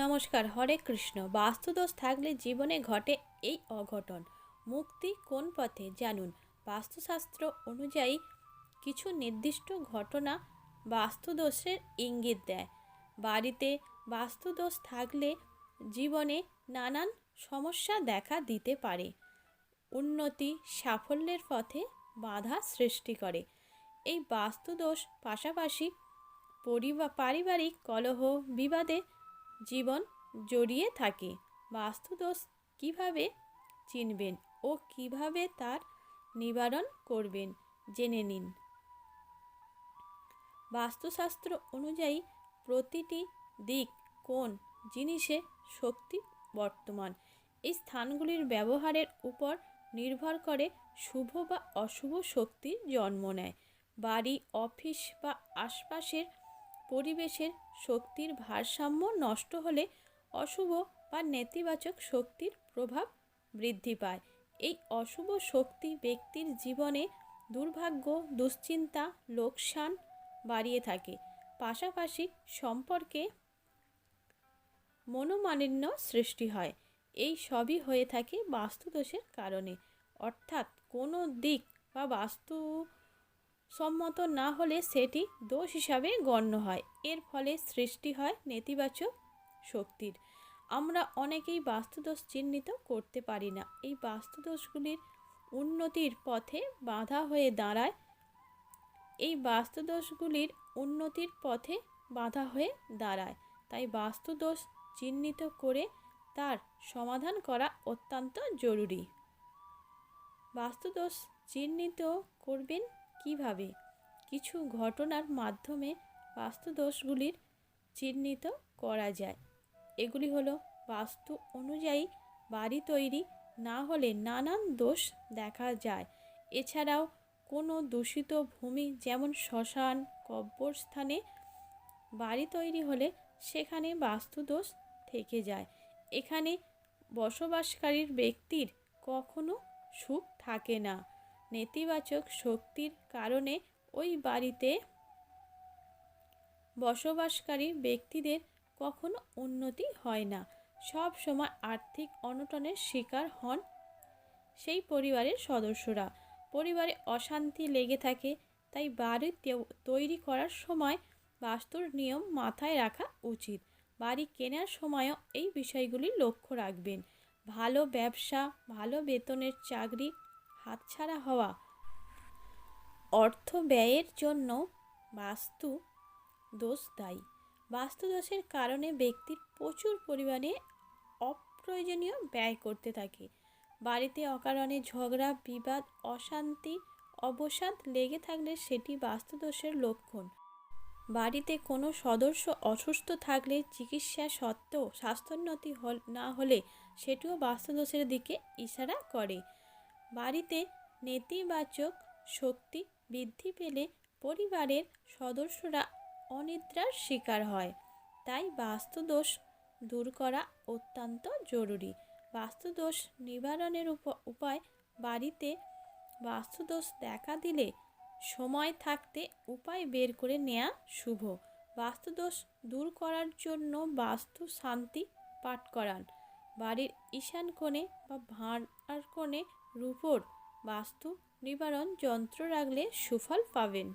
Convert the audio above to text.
নমস্কার, হরে কৃষ্ণ। বাস্তুদোষ থাকলে জীবনে ঘটে এই অঘটন। মুক্তি কোন পথে? জানুন। বাস্তুশাস্ত্র অনুযায়ী কিছু নির্দিষ্ট ঘটনা বাস্তুদোষের ইঙ্গিত দেয়। বাড়িতে বাস্তুদোষ থাকলে জীবনে নানান সমস্যা দেখা দিতে পারে। উন্নতি সাফল্যের পথে বাধা সৃষ্টি করে। এই বাস্তুদোষ পাশাপাশি পরিবার পারিবারিক কলহ, বিবাদে জীবন জড়িয়ে থাকে। বাস্তুদোষ কীভাবে চিনবেন ও কীভাবে তার নিবারণ করবেন জেনে নিন। বাস্তুশাস্ত্র অনুযায়ী প্রতিটি দিক কোন জিনিসে শক্তি বর্তমান? এই স্থানগুলির ব্যবহারের উপর নির্ভর করে শুভ বা অশুভ শক্তির জন্ম নেয়। বাড়ি, অফিস বা আশপাশের পরিবেশের শক্তির ভারসাম্য নষ্ট হলে অশুভ বা নেতিবাচক শক্তির প্রভাব বৃদ্ধি পায়। এই অশুভ শক্তি ব্যক্তির জীবনে দুর্ভাগ্য, দুশ্চিন্তা, লোকসান বাড়িয়ে থাকে। পাশাপাশি সম্পর্কে মনোমালিন্য সৃষ্টি হয়। এই সবই হয়ে থাকে বাস্তুদোষের কারণে। অর্থাৎ কোনো দিক বা বাস্তু সম্মত না হলে সেটি দোষ হিসাবে গণ্য হয়। এর ফলে সৃষ্টি হয় নেতিবাচক শক্তির। আমরা অনেকেই বাস্তুদোষ চিহ্নিত করতে পারি না। এই বাস্তুদোষগুলির উন্নতির পথে বাধা হয়ে দাঁড়ায়। এই বাস্তুদোষগুলির উন্নতির পথে বাধা হয়ে দাঁড়ায়। তাই বাস্তুদোষ চিহ্নিত করে তার সমাধান করা অত্যন্ত জরুরি। বাস্তুদোষ চিহ্নিত করবেন কীভাবে? কিছু ঘটনার মাধ্যমে বাস্তুদোষগুলির চিহ্নিত করা যায়। এগুলি হলো, বাস্তু অনুযায়ী বাড়ি তৈরি না হলে নানান দোষ দেখা যায়। এছাড়াও, কোনো দূষিত ভূমি যেমন শ্মশান কব্বরস্থানে বাড়ি তৈরি হলে সেখানে বাস্তুদোষ থেকে যায়। এখানে বসবাসকারীর ব্যক্তির কখনো সুখ থাকে না। নেতিবাচক শক্তির কারণে ওই বাড়িতে বসবাসকারী ব্যক্তিদের কখনো উন্নতি হয় না। সব সময় আর্থিক অনটনের শিকার হন সেই পরিবারের সদস্যরা। পরিবারে অশান্তি লেগে থাকে, তাই বাড়ি তৈরি করার সময় বাস্তুর নিয়ম মাথায় রাখা উচিত। বাড়ি কেনার সময়ও এই বিষয়গুলি লক্ষ্য রাখবেন। ভালো ব্যবসা, ভালো বেতনের চাকরি হাতছাড়া হওয়া। অর্থ ব্যয়ের জন্য বাস্তু দোষ দায়ী। বাস্তু দোষের কারণে ব্যক্তির প্রচুর পরিমাণে অপ্রয়োজনীয় ব্যয় করতে থাকে। বাড়িতে অকারণে ঝগড়া, বিবাদ, অশান্তি, অবসাদ লেগে থাকলে সেটি বাস্তুদোষের লক্ষণ। বাড়িতে কোনো সদস্য অসুস্থ থাকলে চিকিৎসা সত্ত্বেও স্বাস্থ্যোন্নতি না হলে সেটিও বাস্তুদোষের দিকে ইশারা করে। বাড়িতে নেতিবাচক শক্তি বৃদ্ধি পেলে পরিবারের সদস্যরা অনিদ্রার শিকার হয়। তাই বাস্তুদোষ দূর করা অত্যন্ত জরুরি। বাস্তুদোষ নিবারণের উপায় বাড়িতে বাস্তুদোষ দেখা দিলে সময় থাকতে উপায় বের করে নেওয়া শুভ। বাস্তুদোষ দূর করার জন্য বাস্তু শান্তি পাঠ করান। বাড়ির ঈশান কোণে বা ভাঁড়ার কোণে রূপোর বাস্তু নিবারণ যন্ত্র রাখলে সুফল পাবেন।